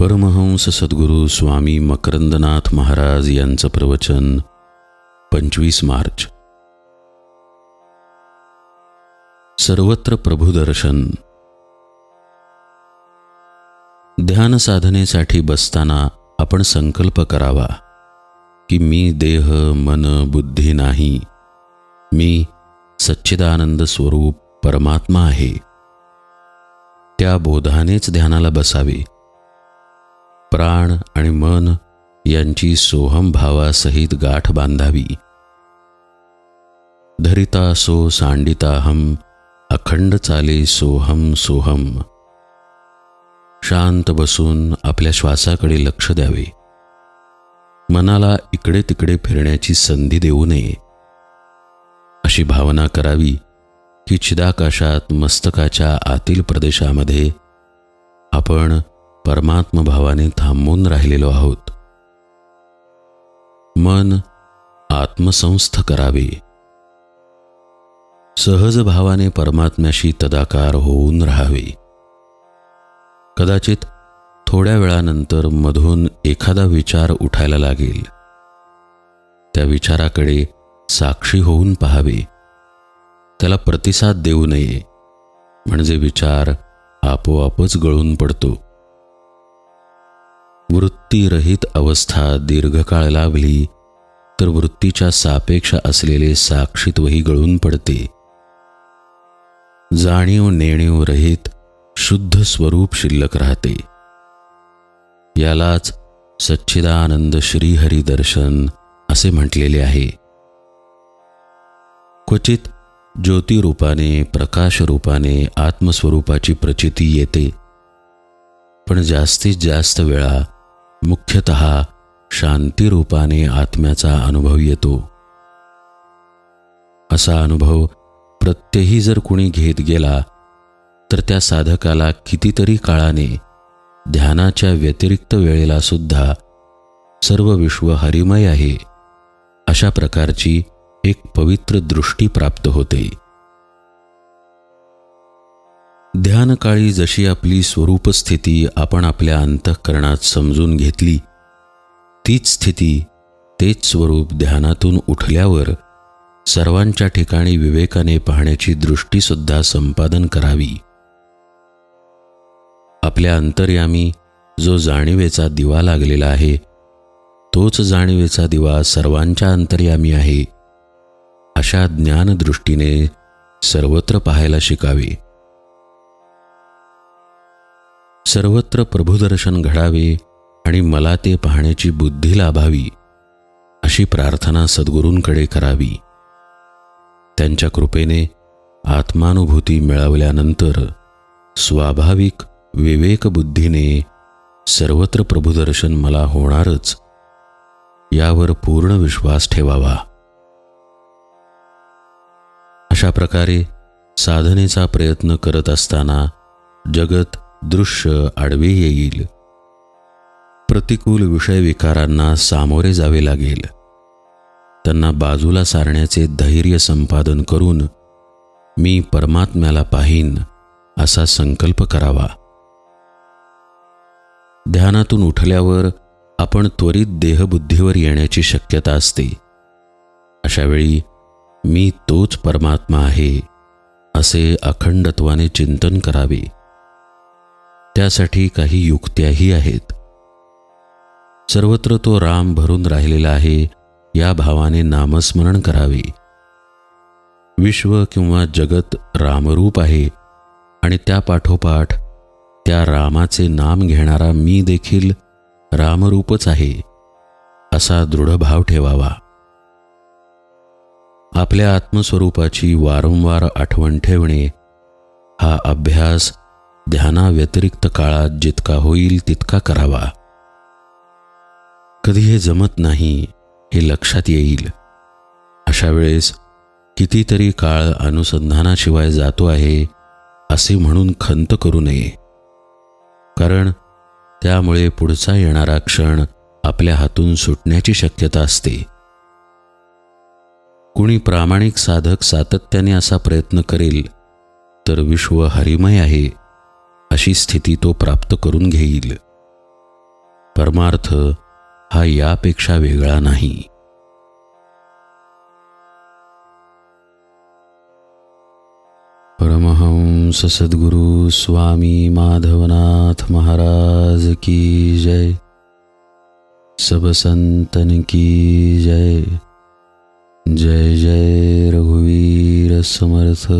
परमहंस सद्गुरू स्वामी मकरंदनाथ महाराज यांचं प्रवचन पंचवीस मार्च. सर्वत्र प्रभुदर्शन ध्यान साधनेसाठी बसताना आपण संकल्प करावा की मी देह मन बुद्धी नाही. मी सच्चिदानंद स्वरूप परमात्मा आहे. त्या बोधानेच ध्यानाला बसावे. प्राण आणि मन यांची सोहम भावासहित गाठ बांधावी. धरिता सो सांडिताहम अखंड चाले सोहम सोहम. शांत बसून आपल्या श्वासाकडे लक्ष द्यावे. मनाला इकडे तिकडे फिरण्याची संधी देऊ नये. अशी भावना करावी की चिदाकाशात मस्तकाच्या आतील प्रदेशामध्ये आपण परमात्मभावाने थांबून राहिलेलो आहोत. मन आत्मसंस्थ करावे. सहज भावाने परमात्म्याशी तदाकार होऊन राहावे. कदाचित थोड्या वेळानंतर मधून एखादा विचार उठायला लागेल. त्या विचाराकडे साक्षी होऊन पाहावे. त्याला प्रतिसाद देऊ नये. म्हणजे विचार आपोआपच गळून पडतो. वृत्तीरहित अवस्था दीर्घकाळ लाभली तर वृत्तीच्या सापेक्ष असलेले साक्षीत्वही गळून पडते. जाणीव नेणीव रहित शुद्ध स्वरूप शिल्लक राहते. यालाच सच्चिदानंद श्रीहरी दर्शन असे म्हटलेले आहे. क्वचित ज्योतिरूपाने प्रकाशरूपाने आत्मस्वरूपाची प्रचिती येते पण जास्तीत जास्त वेळा मुख्यत शांतिरूपाने आत्म्याचा अनुभव येतो. असा अनुभव प्रत्यही जर कुणी घेत गेला तर त्या साधकाला कितीतरी काळाने ध्यानाच्या व्यतिरिक्त वेळेला सुद्धा सर्व विश्व हरिमय आहे अशा प्रकारची एक पवित्र दृष्टी प्राप्त होते. ध्यानकाळी जशी आपली स्वरूप स्थिती आपण आपल्या अंतःकरणात समजून घेतली तीच स्थिती तेच स्वरूप ध्यानातून उठल्यावर सर्वांच्या ठिकाणी विवेकाने पाहण्याची दृष्टीसुद्धा संपादन करावी. आपल्या अंतर्यामी जो जाणीवेचा दिवा लागलेला आहे तोच जाणीवेचा दिवा सर्वांच्या अंतर्यामी आहे अशा ज्ञानदृष्टीने सर्वत्र पाहायला शिकावे. सर्वत्र प्रभुदर्शन घडावे आणि मला ते पाहण्याची बुद्धी लाभावी अशी प्रार्थना सद्गुरूंकडे करावी. त्यांच्या कृपेने आत्मानुभूती मिळवल्यानंतर स्वाभाविक विवेकबुद्धीने सर्वत्र प्रभुदर्शन मला होणारच यावर पूर्ण विश्वास ठेवावा. अशा प्रकारे साधनेचा प्रयत्न करत असताना जगत दृश्य आडवे येईल. प्रतिकूल विषय विकारांना सामोरे जावे लागेल. त्यांना बाजूला सारण्याचे धैर्य संपादन करून मी परमात्म्याला पाहीन असा संकल्प करावा. ध्यानातून उठल्यावर आपण त्वरित देहबुद्धीवर येण्याची शक्यता असते. अशावेळी मी तोच परमात्मा आहे असे अखंडत्वाने चिंतन करावे. त्यासाठी काही युक्त्याही आहेत. सर्वत्र तो राम भरून राहिलेला आहे या भावाने नामस्मरण करावे. विश्व किंवा जगत रामरूप आहे आणि त्या पाठोपाठ त्या रामाचे नाम घेणारा मी देखील रामरूपच आहे असा दृढ भाव ठेवावा. आपल्या आत्मस्वरूपाची वारंवार आठवण ठेवणे हा अभ्यास ध्यानाव्यतिरिक्त काळात जितका होईल तितका करावा. कधी हे जमत नाही हे लक्षात येईल. अशा वेळेस कितीतरी काळ अनुसंधानाशिवाय जातो आहे असे म्हणून खंत करू नये. कारण त्यामुळे पुढचा येणारा क्षण आपल्या हातून सुटण्याची शक्यता असते. कुणी प्रामाणिक साधक सातत्याने असा प्रयत्न करेल तर विश्व हरिमय आहे. अशी स्थिती तो प्राप्त करून घेईल. परमार्थ हा यापेक्षा वेगळा नाही. परमहंस सद्गुरु स्वामी माधवनाथ महाराज की जय. सब संतन की जय. जय जय रघुवीर समर्थ.